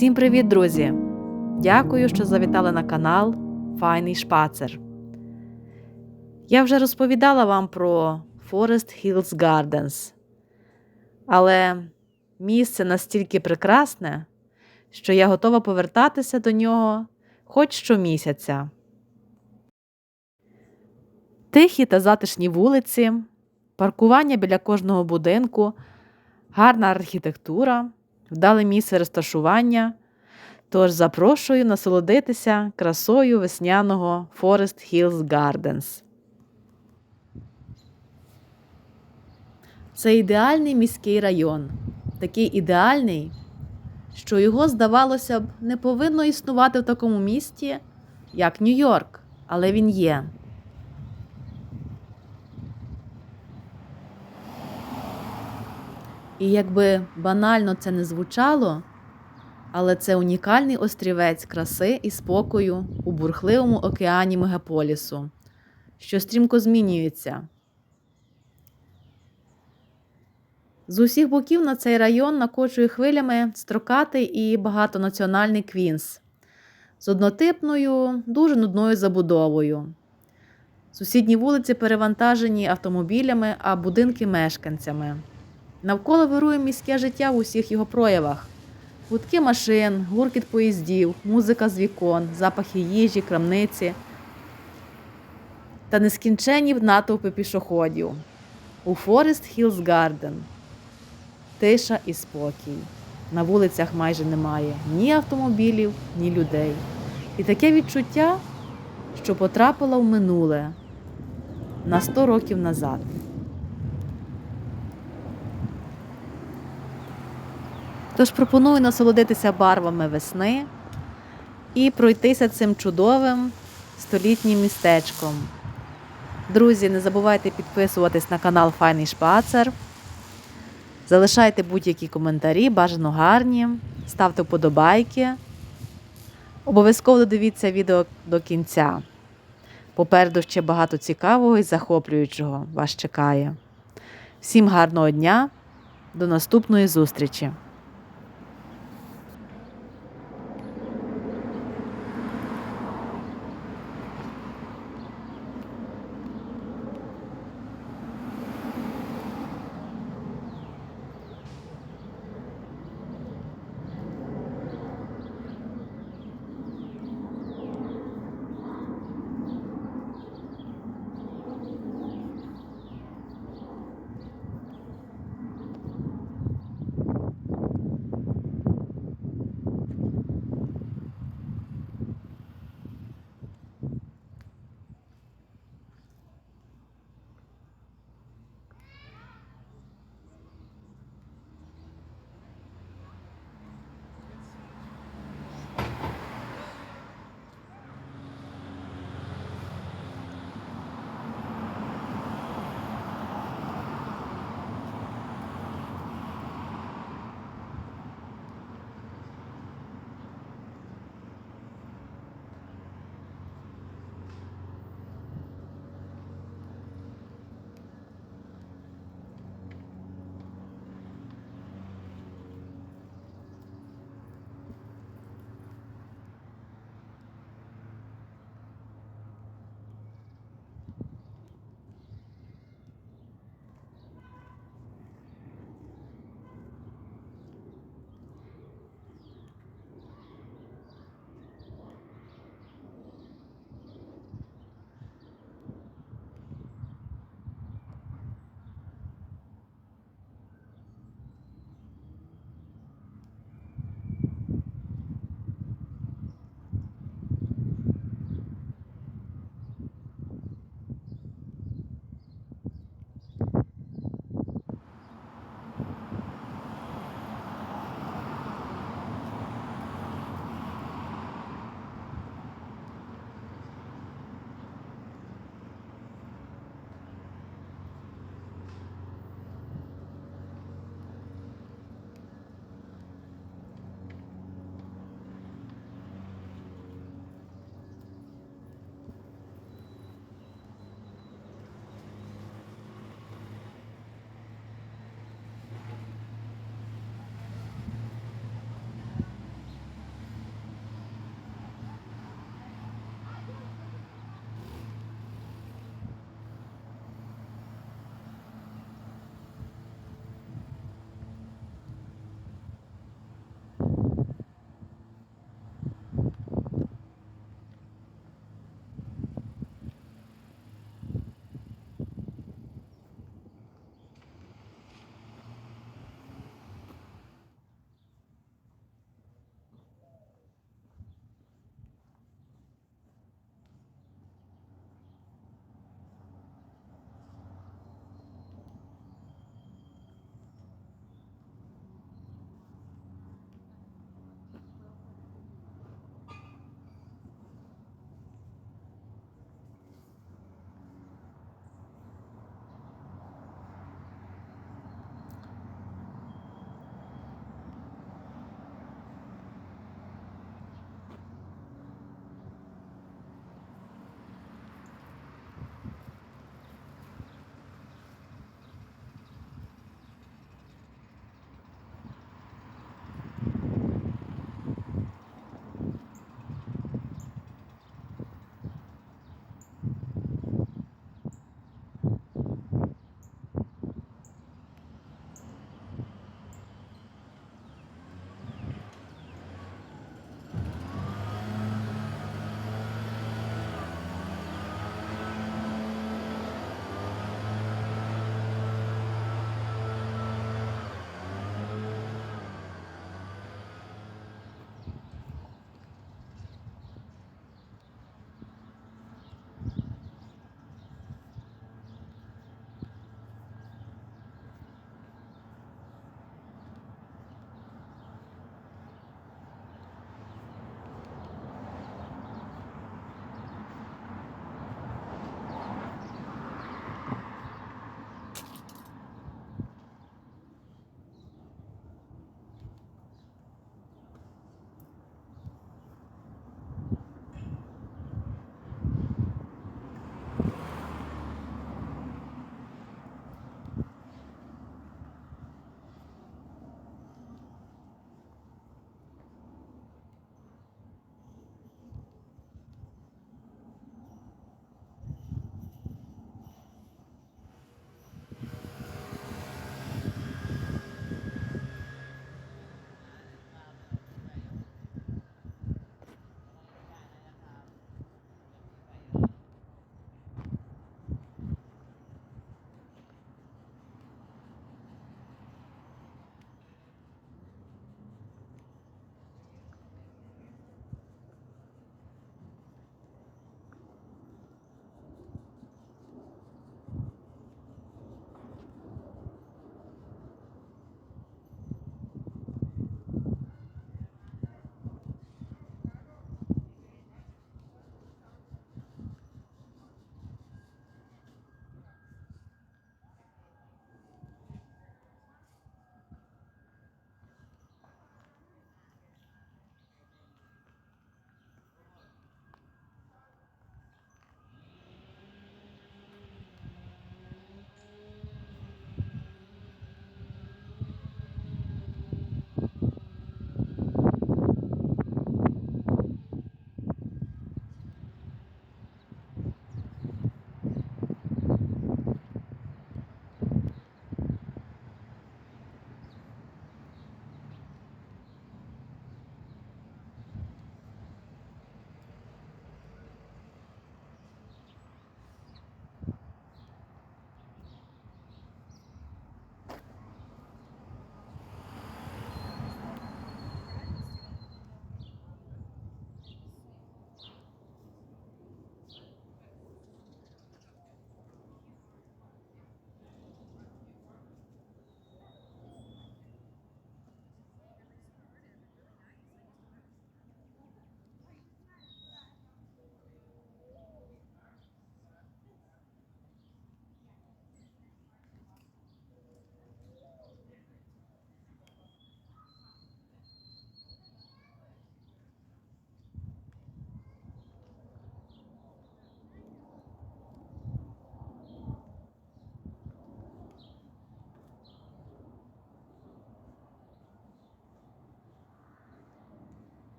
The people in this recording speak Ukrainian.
Всім привіт, друзі! Дякую, що завітали на канал Файний Шпацер. Я вже розповідала вам про Forest Hills Gardens, але місце настільки прекрасне, що я готова повертатися до нього хоч щомісяця. Тихі та затишні вулиці, паркування біля кожного будинку, гарна архітектура вдале місце розташування. Тож запрошую насолодитися красою весняного Forest Hills Gardens. Це ідеальний міський район. Такий ідеальний, що його, здавалося б, не повинно існувати в такому місті, як Нью-Йорк, але він є. І якби банально це не звучало, але це унікальний острівець краси і спокою у бурхливому океані мегаполісу, що стрімко змінюється. З усіх боків на цей район накочує хвилями строкатий і багатонаціональний Квінс з однотипною, дуже нудною забудовою. Сусідні вулиці перевантажені автомобілями, а будинки мешканцями. Навколо вирує міське життя в усіх його проявах: гудки машин, гуркіт поїздів, музика з вікон, запахи їжі, крамниці та нескінченні натовпи пішоходів. У Forest Hills Garden тиша і спокій. На вулицях майже немає ні автомобілів, ні людей. І таке відчуття, що потрапила в минуле на 100 років назад. Тож пропоную насолодитися барвами весни і пройтися цим чудовим столітнім містечком. Друзі, не забувайте підписуватись на канал Файний Шпацер. Залишайте будь-які коментарі, бажано гарні, ставте вподобайки. Обов'язково додивіться відео до кінця. Попереду ще багато цікавого і захоплюючого вас чекає. Всім гарного дня, до наступної зустрічі!